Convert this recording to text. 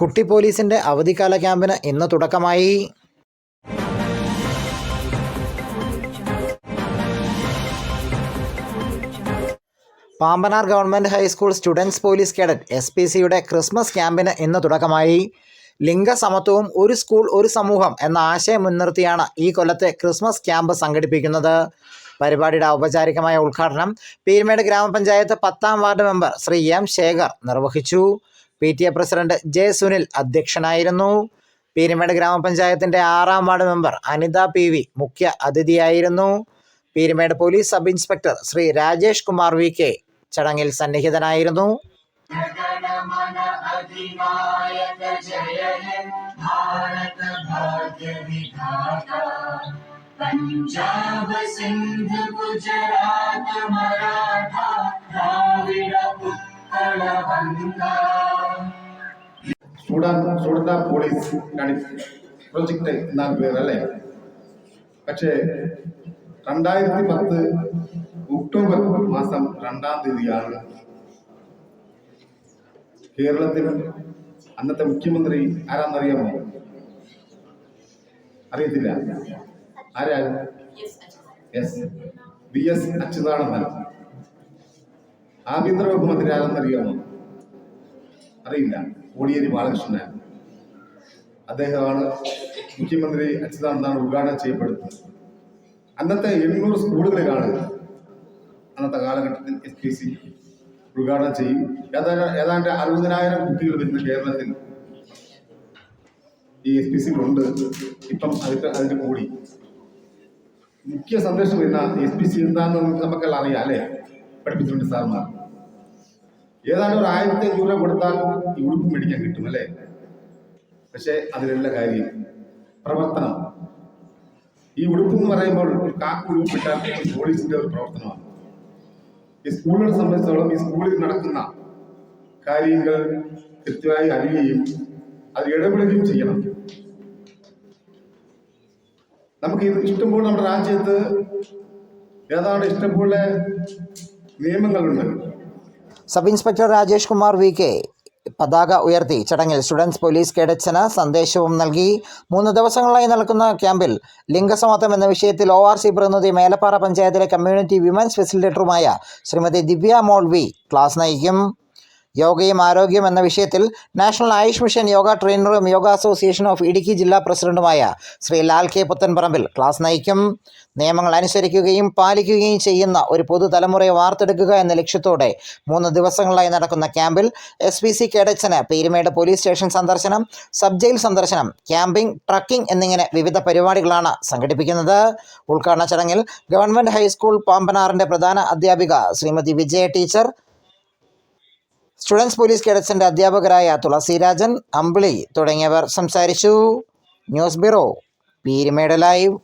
കുട്ടി പോലീസിന്റെ അവധിക്കാല ക്യാമ്പിന് ഇന്ന് തുടക്കമായി. Pambanar government high school students police cadet S P സിയുടെ ക്രിസ്മസ് ക്യാമ്പിന് ഇന്ന് തുടക്കമായി. ലിംഗസമത്വവും ഒരു സ്കൂൾ ഒരു സമൂഹം എന്ന ആശയം മുൻനിർത്തിയാണ് ഈ കൊല്ലത്തെ ക്രിസ്മസ് ക്യാമ്പ് സംഘടിപ്പിക്കുന്നത്. പരിപാടിയുടെ ഔപചാരികമായ ഉദ്ഘാടനം പീരുമേട് ഗ്രാമപഞ്ചായത്ത് പത്താം ward member Shri M Shekhar നിർവഹിച്ചു. P T A president J Sunil അധ്യക്ഷനായിരുന്നു. പീരുമേട് ഗ്രാമപഞ്ചായത്തിന്റെ ആറാം ward member Anitha P V മുഖ്യ അതിഥിയായിരുന്നു. Peermade police sub inspector Shri Rajesh Kumar V K ചടങ്ങിൽ സന്നിഹിതനായിരുന്നു. Punjab Sindh Gujarat Dravida student Sudan police project എന്നാണ് പേര് അല്ലേ? പക്ഷേ രണ്ടായിരത്തി പത്ത് ഒക്ടോബർ മാസം രണ്ടാം തീയതിയാണ് കേരളത്തിൽ അന്നത്തെ മുഖ്യമന്ത്രി ആരാന്നറിയാമോ? അറിയത്തില്ല. ആരാ? S B S Achuthanandan. ആഭ്യന്തര വകുപ്പ് മന്ത്രി ആരെന്നറിയാമോ? അറിയില്ല. കോടിയേരി ബാലകൃഷ്ണൻ. അദ്ദേഹമാണ് മുഖ്യമന്ത്രി അച്യുതാനന്ദാണ് ഉദ്ഘാടനം ചെയ്യപ്പെടുന്നത്. അന്നത്തെ എണ്ണൂറ് സ്കൂളുകളിലാണ് അന്നത്തെ കാലഘട്ടത്തിൽ എസ് പി സി ഉദ്ഘാടനം ചെയ്യും. ഏതാണ്ട് ഏതാണ്ട് അറുപതിനായിരം കുട്ടികൾ വരുന്ന കേരളത്തിൽ ഈ എസ് പി സിയിലുണ്ട്. ഇപ്പം അതിന്റെ അതിന്റെ കൂടി. മുഖ്യ സന്ദേശം വരുന്ന എസ് പി സി എന്താണെന്ന് നമുക്കെല്ലാം അറിയാം അല്ലേ? പഠിപ്പിച്ചിട്ടുണ്ട് സാർമാർ. ഏതാണ്ട് ഒരു ആയിരത്തി അഞ്ഞൂറ് രൂപ കൊടുത്താൽ ഈ മേടിക്കാൻ കിട്ടും അല്ലേ? പക്ഷേ അതിലുള്ള കാര്യം പ്രവർത്തനം. ഈ ഉടുപ്പ് എന്ന് പറയുമ്പോൾ ഒരു രൂപപ്പെട്ടാൽ പോലീസിന്റെ ഒരു പ്രവർത്തനമാണ്. ഈ സ്കൂളുകളെ സംബന്ധിച്ചിടത്തോളം ഈ സ്കൂളിൽ നടക്കുന്ന കാര്യങ്ങൾ കൃത്യമായി അറിയുകയും അത് ഇടപെടുകയും ചെയ്യണം. നമുക്ക് ഇത് ഇഷ്ടംപോലെ നമ്മുടെ രാജ്യത്ത് ഏതാണ്ട് ഇഷ്ടംപോലെ നിയമങ്ങളുണ്ട്. Sub inspector Rajesh Kumar V K. പതാക ഉയർത്തി. ചടങ്ങിൽ സ്റ്റുഡൻസ് പോലീസ് കേഡറ്റ്സിന് സന്ദേശവും നൽകി. മൂന്ന് ദിവസങ്ങളായി നടക്കുന്ന ക്യാമ്പിൽ ലിംഗസമത്വം എന്ന വിഷയത്തിൽ ഒ ആർ സി പ്രതിനിധി മേലപ്പാറ പഞ്ചായത്തിലെ കമ്മ്യൂണിറ്റി വിമൻസ് ഫെസിലിറ്റേറ്ററുമായ ശ്രീമതി ദിവ്യ മോൾവി ക്ലാസ് നയിക്കും. യോഗയും ആരോഗ്യം എന്ന വിഷയത്തിൽ നാഷണൽ ആയുഷ് മിഷൻ യോഗ ട്രെയിനറും യോഗ അസോസിയേഷൻ ഓഫ് ഇടുക്കി ജില്ലാ പ്രസിഡന്റുമായ ശ്രീ ലാൽ കെ പുത്തൻപറമ്പിൽ ക്ലാസ് നയിക്കും. നിയമങ്ങൾ അനുസരിക്കുകയും പാലിക്കുകയും ചെയ്യുന്ന ഒരു പുതുതലമുറയെ വാർത്തെടുക്കുക എന്ന ലക്ഷ്യത്തോടെ മൂന്ന് ദിവസങ്ങളായി നടക്കുന്ന ക്യാമ്പിൽ എസ് പി സി കേഡറ്റ്സിന് പീരുമേട് പോലീസ് സ്റ്റേഷൻ സന്ദർശനം സബ് ജയിൽ സന്ദർശനം ക്യാമ്പിംഗ് ട്രക്കിംഗ് എന്നിങ്ങനെ വിവിധ പരിപാടികളാണ് സംഘടിപ്പിക്കുന്നത്. ഉദ്ഘാടന ചടങ്ങിൽ ഗവൺമെന്റ് ഹൈസ്കൂൾ പാമ്പനാറിന്റെ പ്രധാന അധ്യാപിക Shrimati Vijaya teacher students police കേഡറ്റ്സിന്റെ അധ്യാപകരായ തുളസിരാജൻ അമ്പിളി തുടങ്ങിയവർ സംസാരിച്ചു. News bureau Peermade live.